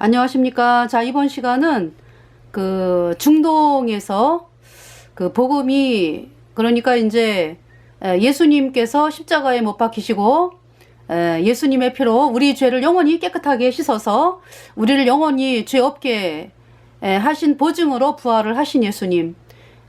안녕하십니까. 자, 이번 시간은 그 중동에서 그 복음이 그러니까 이제 에, 예수님께서 십자가에 못 박히시고 에, 예수님의 피로 우리 죄를 영원히 깨끗하게 씻어서 우리를 영원히 죄 없게 에, 하신 보증으로 부활을 하신 예수님.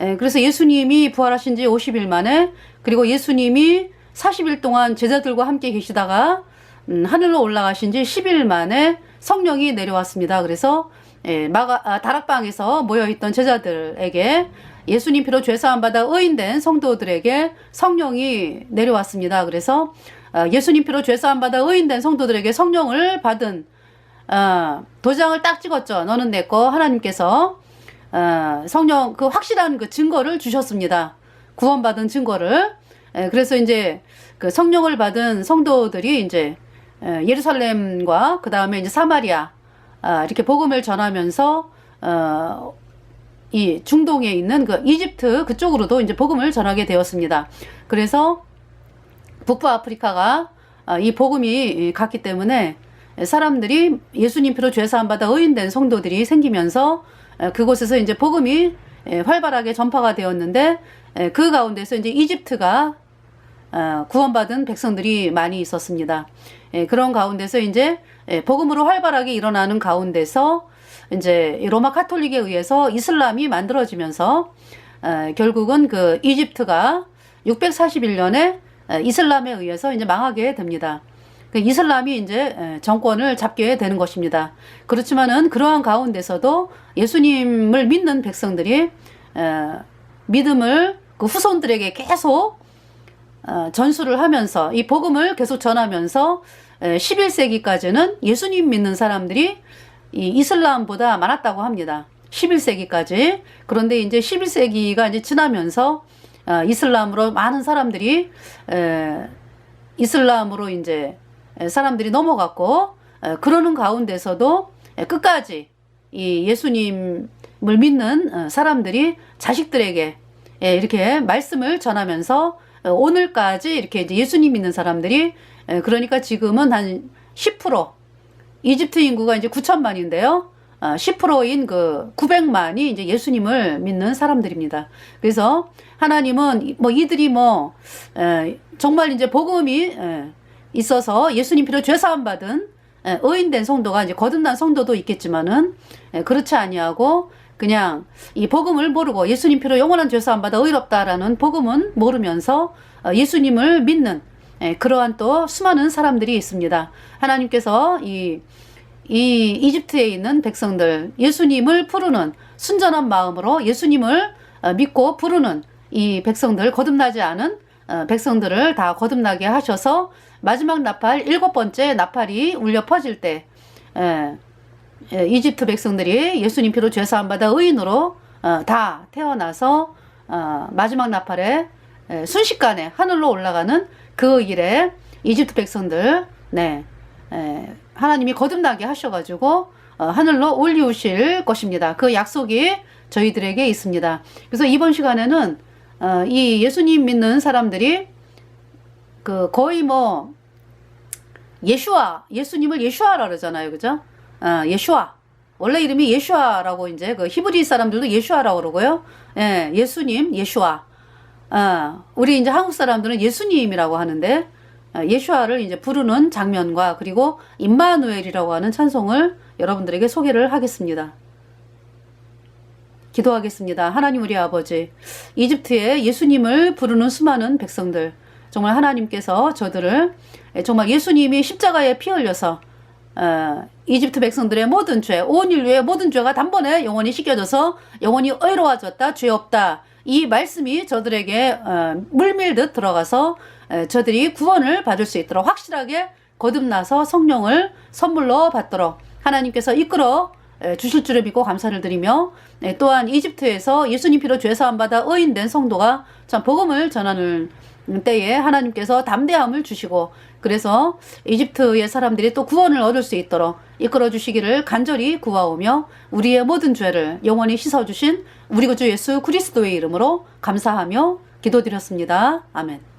에, 그래서 예수님이 부활하신 지 50일 만에 그리고 예수님이 40일 동안 제자들과 함께 계시다가 음, 하늘로 올라가신 지 10일 만에 성령이 내려왔습니다. 그래서 예, 마가, 아, 다락방에서 모여있던 제자들에게 예수님 피로 죄사함 받아 의인된 성도들에게 성령이 내려왔습니다. 그래서 아, 예수님 피로 죄사함 받아 의인된 성도들에게 성령을 받은 아, 도장을 딱 찍었죠. 너는 내 거 하나님께서 아, 성령 그 확실한 그 증거를 주셨습니다. 구원받은 증거를. 예, 그래서 이제 그 성령을 받은 성도들이 이제 에, 예루살렘과 그 다음에 이제 사마리아 아, 이렇게 복음을 전하면서 어, 이 중동에 있는 그 이집트 그쪽으로도 이제 복음을 전하게 되었습니다. 그래서 북부 아프리카가 아, 이 복음이 갔기 때문에 사람들이 예수님 피로 죄사함 받아 의인된 성도들이 생기면서 에, 그곳에서 이제 복음이 에, 활발하게 전파가 되었는데 에, 그 가운데서 이제 이집트가 어, 구원받은 백성들이 많이 있었습니다. 예, 그런 가운데서 이제 예, 복음으로 활발하게 일어나는 가운데서 이제 이 로마 카톨릭에 의해서 이슬람이 만들어지면서 어, 결국은 그 이집트가 641년에 어, 이슬람에 의해서 이제 망하게 됩니다. 그 이슬람이 이제 에, 정권을 잡게 되는 것입니다. 그렇지만은 그러한 가운데서도 예수님을 믿는 백성들이 에, 믿음을 그 후손들에게 계속 어, 전수를 하면서 이 복음을 계속 전하면서 에, 11세기까지는 예수님 믿는 사람들이 이 이슬람보다 많았다고 합니다. 11세기까지. 그런데 이제 11세기가 이제 지나면서 어, 이슬람으로 많은 사람들이 에, 이슬람으로 이제 에, 사람들이 넘어갔고 에, 그러는 가운데서도 에, 끝까지 이 예수님을 믿는 어, 사람들이 자식들에게 예, 이렇게 말씀을 전하면서 어, 오늘까지 이렇게 이제 예수님 믿는 사람들이 예, 그러니까 지금은 한 10% 이집트 인구가 이제 9천만인데요. 어, 10%인 그 900만이 이제 예수님을 믿는 사람들입니다. 그래서 하나님은 뭐 이들이 뭐 에, 정말 이제 복음이 에, 있어서 예수님 피로 죄 사함 받은 에, 의인된 성도가 이제 거듭난 성도도 있겠지만은 에, 그렇지 아니하고 그냥 이 복음을 모르고 예수님 피로 영원한 죄 사함 받아 의롭다라는 복음은 모르면서 어, 예수님을 믿는 에, 그러한 또 수많은 사람들이 있습니다. 하나님께서 이, 이 이집트에 있는 백성들, 예수님을 부르는 순전한 마음으로 예수님을 어, 믿고 부르는 이 백성들, 거듭나지 않은 어, 백성들을 다 거듭나게 하셔서 마지막 나팔, 일곱 번째 나팔이 울려 퍼질 때, 에, 에, 이집트 백성들이 예수님 피로 죄사함 받아 의인으로 어, 다 태어나서 어, 마지막 나팔에 에, 순식간에 하늘로 올라가는 그 일에 이집트 백성들 네 에, 하나님이 거듭나게 하셔가지고 어, 하늘로 올리우실 것입니다. 그 약속이 저희들에게 있습니다. 그래서 이번 시간에는 어, 이 예수님 믿는 사람들이 그 거의 뭐 예슈아 예수님을 예슈아라 그러잖아요, 그죠? 어, 예슈아 원래 이름이 예슈아라고 이제 그 히브리 사람들도 예슈아라고 그러고요. 예, 예수님 예슈아. 어, 우리 이제 한국 사람들은 예수님이라고 하는데 어, 예슈아를 이제 부르는 장면과 그리고 임마누엘이라고 하는 찬송을 여러분들에게 소개를 하겠습니다. 기도하겠습니다. 하나님 우리 아버지, 이집트에 예수님을 부르는 수많은 백성들, 정말 하나님께서 저들을 정말 예수님이 십자가에 피 흘려서 어, 이집트 백성들의 모든 죄, 온 인류의 모든 죄가 단번에 영원히 씻겨져서 영원히 의로워졌다, 죄 없다. 이 말씀이 저들에게 어, 물밀듯 들어가서 에, 저들이 구원을 받을 수 있도록 확실하게 거듭나서 성령을 선물로 받도록 하나님께서 이끌어 에, 주실 줄을 믿고 감사를 드리며 에, 또한 이집트에서 예수님 피로 죄 사함 받아 의인된 성도가 참 복음을 전하는 때에 하나님께서 담대함을 주시고 그래서 이집트의 사람들이 또 구원을 얻을 수 있도록 이끌어 주시기를 간절히 구하오며 우리의 모든 죄를 영원히 씻어 주신 우리 구주 예수 그리스도의 이름으로 감사하며 기도드렸습니다. 아멘.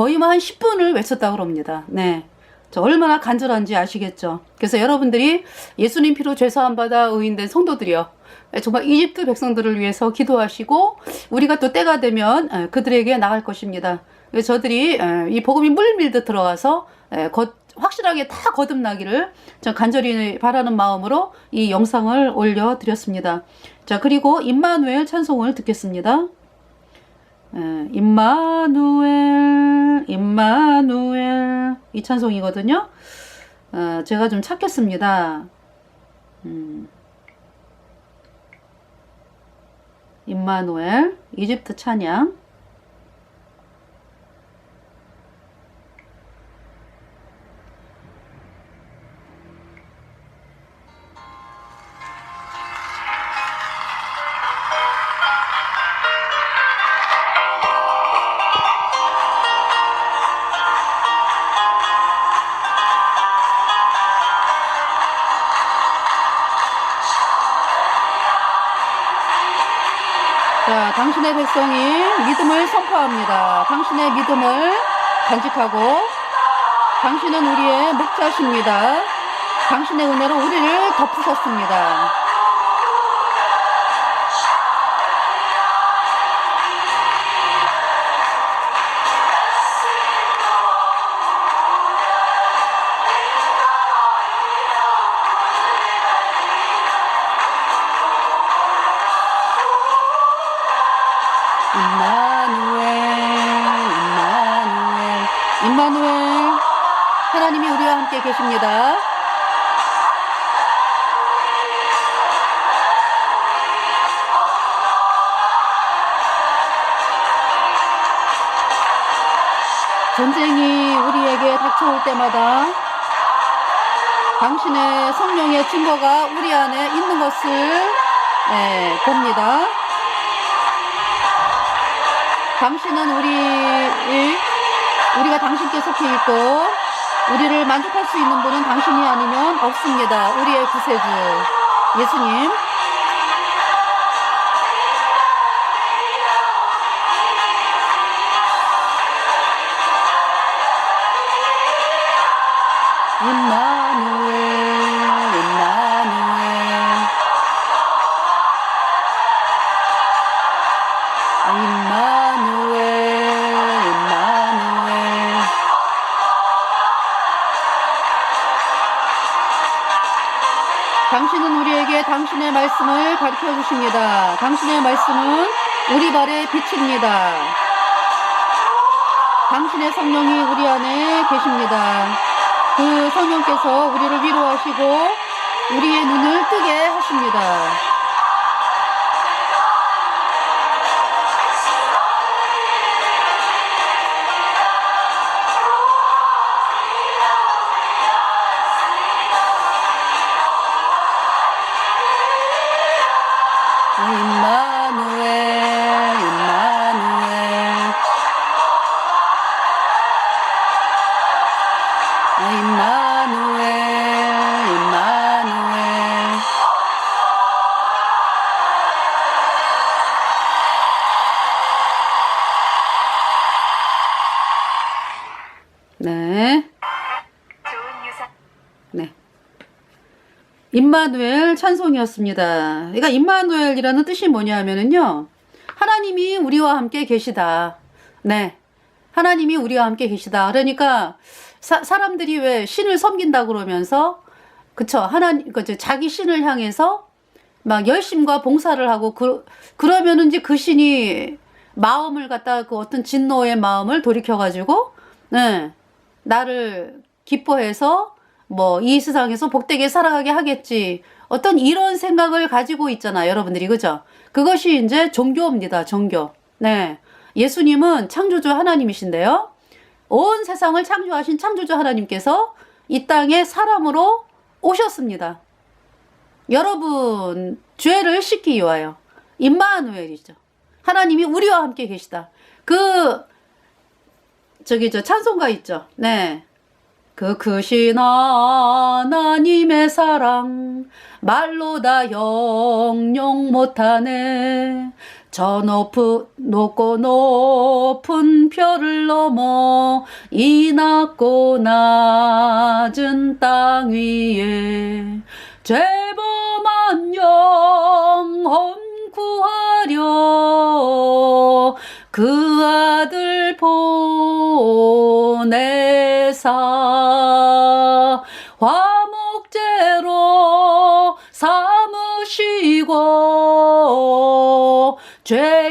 거의 뭐 한 10분을 외쳤다 그럽니다. 네. 저 얼마나 간절한지 아시겠죠? 그래서 여러분들이 예수님 피로 죄 사함 받아 의인된 성도들이요. 정말 이집트 백성들을 위해서 기도하시고 우리가 또 때가 되면 에, 그들에게 나갈 것입니다. 저들이 에, 이 복음이 물밀듯 들어와서 확실하게 다 거듭나기를 저 간절히 바라는 마음으로 이 영상을 올려드렸습니다. 자 그리고 임마누엘 찬송을 듣겠습니다. 에, 임마누엘 임마누엘 이 찬송이거든요. 어, 제가 좀 찾겠습니다. 음. 임마누엘 이집트 찬양 당신의 백성이 믿음을 선포합니다. 당신의 믿음을 간직하고, 당신은 우리의 목자십니다. 당신의 은혜로 우리를 덮으셨습니다. 전쟁이 우리에게 닥쳐올 때마다 당신의 성령의 증거가 우리 안에 있는 것을 예, 봅니다. 당신은 우리 우리가 당신께 속해 있고 우리를 만족할 수 있는 분은 당신이 아니면 없습니다. 우리의 구세주 예수님. 임마누엘 임마누엘 임마누엘 임마누엘 당신은 우리에게 당신의 말씀을 가르쳐 주십니다. 당신의 말씀은 우리 발의 빛입니다. 당신의 성령이 우리 안에 계십니다. 그 성령께서 우리를 위로하시고 우리의 눈을 뜨게 하십니다. 임마누엘 찬송이었습니다. 그러니까 임마누엘이라는 뜻이 뭐냐면은요. 하나님이 우리와 함께 계시다. 네. 하나님이 우리와 함께 계시다. 그러니까 사, 사람들이 왜 신을 섬긴다 그러면서 그쵸 하나님 그 자기 신을 향해서 막 열심과 봉사를 하고 그 그러면은 이제 그 신이 마음을 갖다 그 어떤 진노의 마음을 돌이켜 가지고 네. 나를 기뻐해서 뭐 이 세상에서 복되게 살아가게 하겠지. 어떤 이런 생각을 가지고 있잖아, 여러분들이. 그죠? 그것이 이제 종교입니다, 종교. 네. 예수님은 창조주 하나님이신데요. 온 세상을 창조하신 창조주 하나님께서 이 땅에 사람으로 오셨습니다. 여러분, 죄를 씻기 위하여. 임마누엘이죠. 하나님이 우리와 함께 계시다. 그, 저기, 저 찬송가 있죠. 네. 그 크신 하나님의 사랑 말로 다 영영 못하네. 저 높은 높고 높은 별을 넘어 이 낮고 낮은 땅 위에 죄범한 영혼 구하려. 그 아들 보내사 화목제로 삼으시고 죄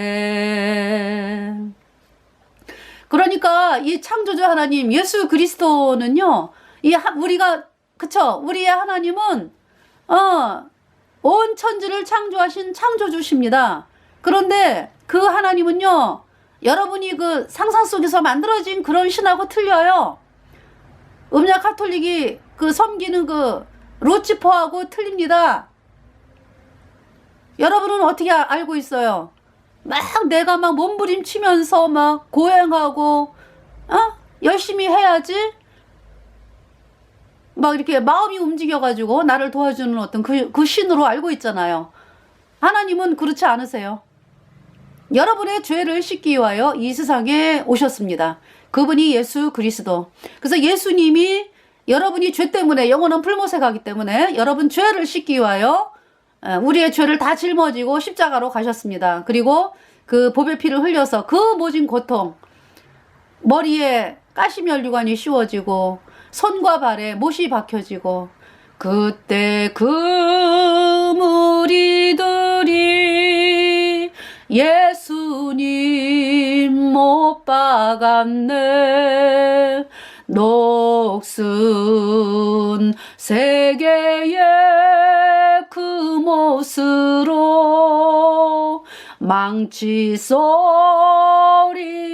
하세. 그러니까 이 창조주 하나님 예수 그리스도는요 이 하- 우리가 그쵸? 우리의 하나님은 어 온 천지를 창조하신 창조주십니다. 그런데 그 하나님은요 여러분이 그 상상 속에서 만들어진 그런 신하고 틀려요. 음냐 카톨릭이 그 섬기는 그 루치퍼하고 틀립니다 여러분은 어떻게 아- 알고 있어요 막 내가 막 몸부림치면서 막 고행하고 어 열심히 해야지 막 이렇게 마음이 움직여가지고 나를 도와주는 어떤 그, 그 신으로 알고 있잖아요. 하나님은 그렇지 않으세요. 여러분의 죄를 씻기 위하여 이 세상에 오셨습니다. 그분이 예수 그리스도. 그래서 예수님이 여러분이 죄 때문에 영원한 불못에 가기 때문에 여러분 죄를 씻기 위하여 에, 우리의 죄를 다 짊어지고 십자가로 가셨습니다. 그리고 그 보배 피를 흘려서 그 모진 고통, 머리에 가시면류관이 씌워지고 손과 발에 못이 박혀지고 그때 그 무리들이 예수님 못 박았네 녹슨 세계의 그 못으로 망치 소리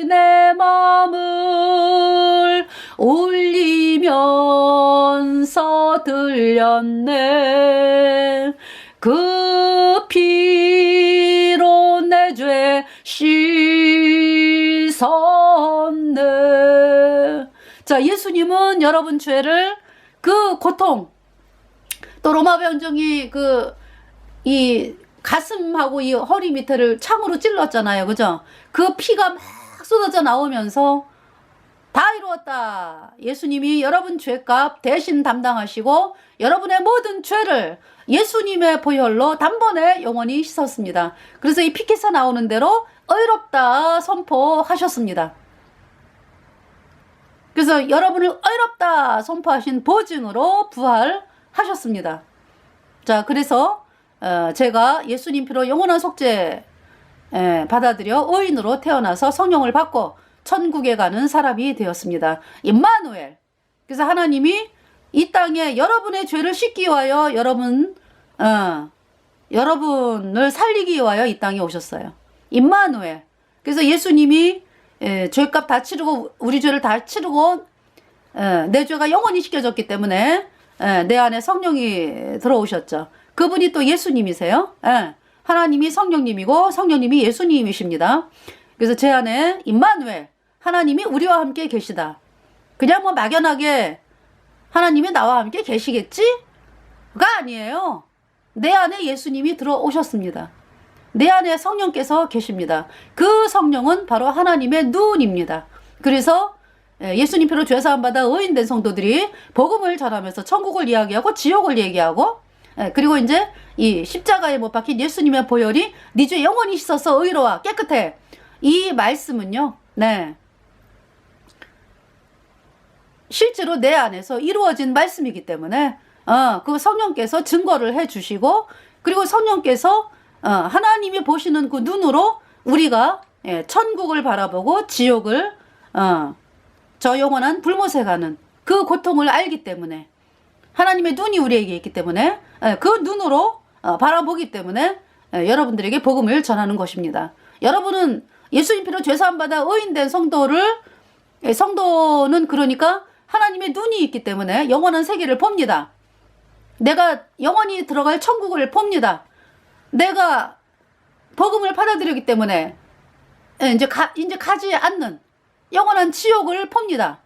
내 맘을 울리면서 들렸네. 그 피로 내 죄 씻었네. 자 예수님은 여러분 죄를 그 고통 또 로마 병정이 그 이 가슴하고 이 허리 밑에를 창으로 찔렀잖아요. 그죠? 그 피가 막 쏟아져 나오면서 다 이루었다. 예수님이 여러분 죄값 대신 담당하시고 여러분의 모든 죄를 예수님의 보혈로 단번에 영원히 씻었습니다. 그래서 이 피켓에 나오는 대로 의롭다 선포하셨습니다. 그래서 여러분을 의롭다 선포하신 보증으로 부활하셨습니다. 자, 그래서 어, 제가 예수님 피로 영원한 속죄 에, 받아들여 의인으로 태어나서 성령을 받고 천국에 가는 사람이 되었습니다. 임마누엘. 그래서 하나님이 이 땅에 여러분의 죄를 씻기 위하여 여러분 어, 여러분을 살리기 위하여 이 땅에 오셨어요. 임마누엘. 그래서 예수님이 에, 죄값 다 치르고 우리 죄를 다 치르고 에, 내 죄가 영원히 씻겨졌기 때문에 에, 내 안에 성령이 들어오셨죠. 그분이 또 예수님이세요. 예. 하나님이 성령님이고 성령님이 예수님이십니다. 그래서 제 안에 임마누엘 하나님이 우리와 함께 계시다. 그냥 뭐 막연하게 하나님이 나와 함께 계시겠지가 아니에요. 내 안에 예수님이 들어오셨습니다. 내 안에 성령께서 계십니다. 그 성령은 바로 하나님의 눈입니다. 그래서 예, 예수님 표로 죄사함 받아 의인된 성도들이 복음을 전하면서 천국을 이야기하고 지옥을 얘기하고 예, 그리고 이제 이 십자가에 못 박힌 예수님의 보혈이 네죄 영원히 씻어서 의로와 깨끗해. 이 말씀은요. 네. 실제로 내 안에서 이루어진 말씀이기 때문에 어, 그 성령께서 증거를 해 주시고 그리고 성령께서 어, 하나님이 보시는 그 눈으로 우리가 예, 천국을 바라보고 지옥을 어, 저 영원한 불못에 가는 그 고통을 알기 때문에 하나님의 눈이 우리에게 있기 때문에 예, 그 눈으로 어, 바라보기 때문에 에, 여러분들에게 복음을 전하는 것입니다. 여러분은 예수님 피로 죄사함 받아 의인된 성도를 에, 성도는 그러니까 하나님의 눈이 있기 때문에 영원한 세계를 봅니다. 내가 영원히 들어갈 천국을 봅니다. 내가 복음을 받아들였기 때문에 예, 이제 가, 이제 가지 않는 영원한 지옥을 봅니다.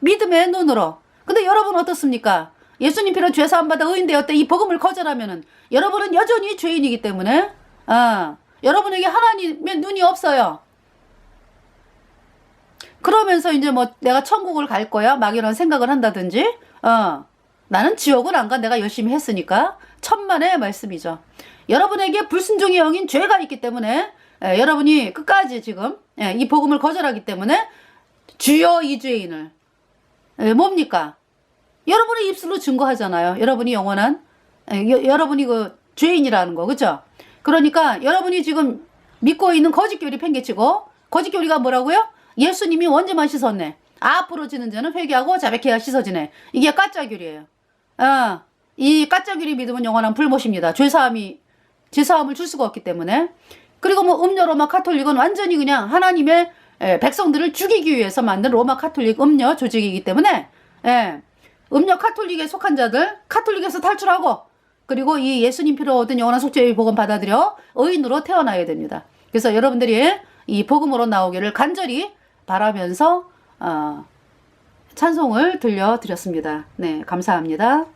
믿음의 눈으로. 근데 여러분 어떻습니까? 예수님 피로 죄 사함 받아 의인 되었다. 이 복음을 거절하면은 여러분은 여전히 죄인이기 때문에 아, 여러분에게 하나님의 눈이 없어요. 그러면서 이제 뭐 내가 천국을 갈 거야? 막 이런 생각을 한다든지 어 나는 지옥을 안 가. 내가 열심히 했으니까. 천만의 말씀이죠. 여러분에게 불순종의 영인 죄가 있기 때문에 예, 여러분이 끝까지 지금 예, 이 복음을 거절하기 때문에 주여 이 죄인을. 예, 뭡니까 여러분의 입술로 증거하잖아요 여러분이 영원한 예, 여, 여러분이 그 죄인이라는 거 그죠 그러니까 여러분이 지금 믿고 있는 거짓 교리 팽개치고 거짓 교리가 뭐라고요? 예수님이 원죄만 씻었네. 앞으로 지는 자는 회개하고 자백해야 씻어지네. 이게 가짜 교리예요. 아, 이 가짜 교리 믿으면 영원한 불못입니다. 죄사함이 죄사함을 줄 수가 없기 때문에. 그리고 뭐 음료 로마 카톨릭은 완전히 그냥 하나님의 에, 백성들을 죽이기 위해서 만든 로마 카톨릭 음료 조직이기 때문에 예, 음료 카톨릭에 속한 자들 카톨릭에서 탈출하고 그리고 이 예수님 피로 얻은 영원한 속죄의 복음 받아들여 의인으로 태어나야 됩니다. 그래서 여러분들이 이 복음으로 나오기를 간절히 바라면서 어, 찬송을 들려드렸습니다. 네, 감사합니다.